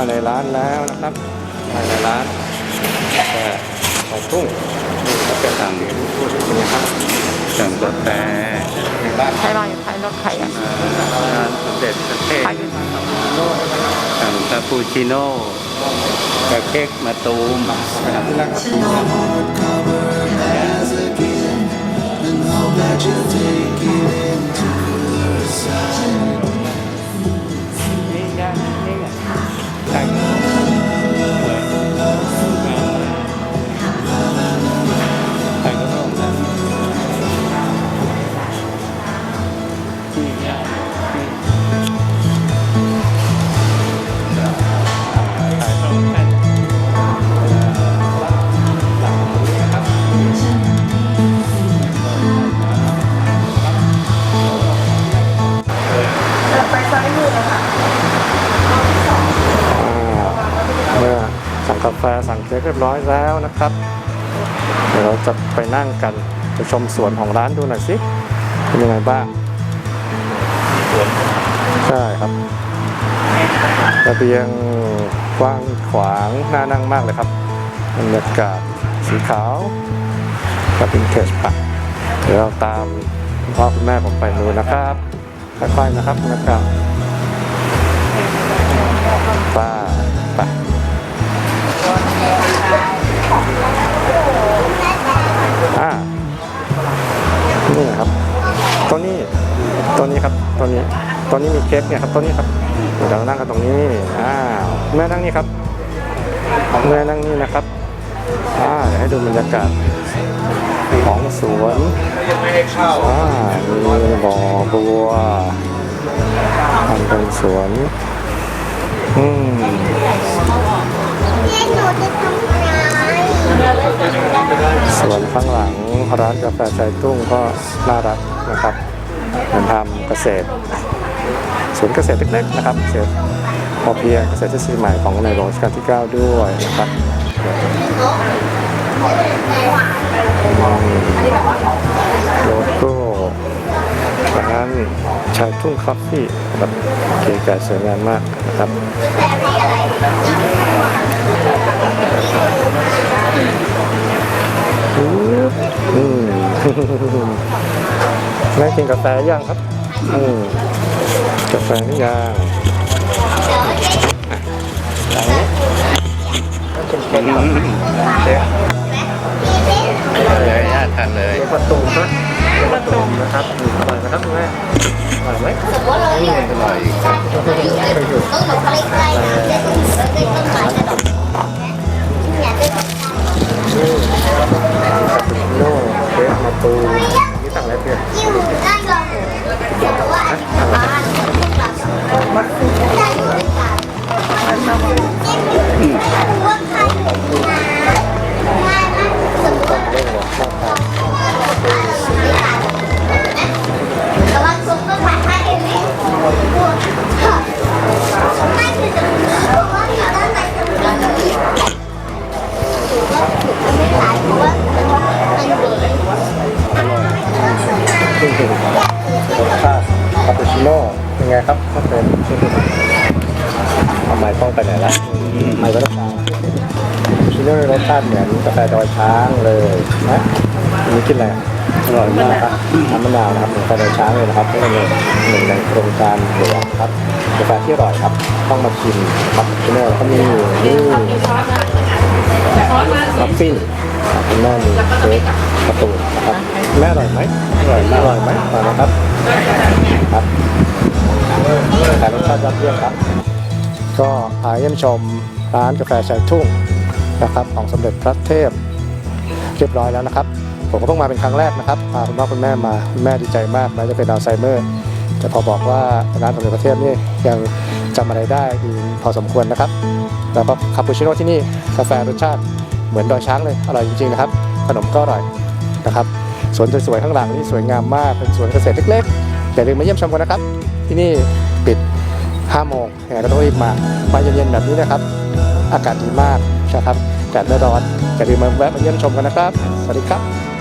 านแล้วนะครับภายในร้านกาแฟของทุ่งนี่ก็เป็นตามที่พูดนะครับสั่งกาแฟในบ้านใครรออยู่ท้ายรถใครอะร้านสมเด็จพระเทพใครอยู่ท้ายรถสั่งคาปูชิโน่กับเค้กมาตูมนะครับ ฟสั่งเค้กเรียบร้อยแล้วนะครับ เดี๋ยวเราจะไปนั่งกันไปชมสวนของร้านดูหน่อยสิเป็นยังไงบ้างสวนใช่ครับระเบียงกว้างขวางน่านั่งมากเลยครับบรรยากาศสีขาวกับเป็นเทจผักเดี๋ยวเราตามคุณพ่อคุณแม่ผมไปดูนะครับค่อยๆนะครับบรรยากาศ ตัวนี้มีเค้กเนี่ยครับตัวนี้ครับเดี๋ยวเรานั่งกันตรงนี้อ้าวแม่นั่งนี่ครับแม่นั่งนี่นะครับอ่าเดี๋ยวให้ดูบรรยากาศของสวนอ่ามีบ่อบัวทำเป็นสวนอืมสวนข้างหลังร้านกาแฟชายตุ้งก็น่ารักนะครับเหมือนทำเกษตร ศูนย์เกษตรเล็กๆนะครับเกษตรพอเพียงเกษตรทฤษฎีใหม่ของในหลวงรัชกาลที่ 9 ด้วยนะครับโลโก้ร้านชายทุ่งคอฟฟี่แบบเก๋ไก่สวยงามมากนะครับอืมอืมแม่กินกาแฟยังครับ อืม กาแฟนี่ยังอืมเดี๋ยวเลยญาทานเลยประตูนะประตูนะครับอร่อยนะครับคุณแม่อร่อยไหมนี่อร่อยอีกครับไปอยู่โครับก็เป็นเอาไม้ป้องไปไหนละไม้ก็ต้องการคาปูชิโน่ในรสชาติเหมือนกาแฟดอยช้างเลยนะอันนี้กินอะไรอะอร่อยมากครับน้ำมะนาวนะครับเหมือนกาแฟดอยช้างเลยนะครับนี่เป็นหนึ่งในโครงการหลวงครับกาแฟที่อร่อยครับ ต้องมาชิมคาปูชิโน่แล้วก็มีนี่มัฟฟินคุณแม่มีเค้กการะตูนนะครับแม่อร่อยไหมอร่อยอร่อยไหมอร่อยนะครับครับ แต่รสชาติยอดเยี่ยมครับ ก็พาเยี่ยมชมร้านกาแฟชายทุ่งนะครับของสมเด็จพระเทพเรียบร้อยแล้วนะครับ ผมก็เพิ่งมาเป็นครั้งแรกนะครับพาคุณพ่อคุณแม่มาคุณแม่ดีใจมากแม้จะเป็นอัลไซเมอร์แต่พอบอกว่าร้านสมเด็จพระเทพนี่ยังจำอะไรได้ดีพอสมควรนะครับ แล้วก็คาปูชิโน่ที่นี่กาแฟรสชาติเหมือนดอยช้างเลยอร่อยจริงๆนะครับ ขนมก็อร่อยนะครับสวนสวยๆข้างหลังนี่สวยงามมากเป็นสวนเกษตรเล็กๆอย่าลืมมาเยี่ยมชมกันนะครับ ที่นี่ ปิด5โมงยังไงก็ต้องรีบมามาเย็นๆแบบนี้นะครับ อากาศดีมากนะครับแดดไม่ร้อนอย่าลืมมาแวะมาเยี่ยมชมกันนะครับ สวัสดีครับ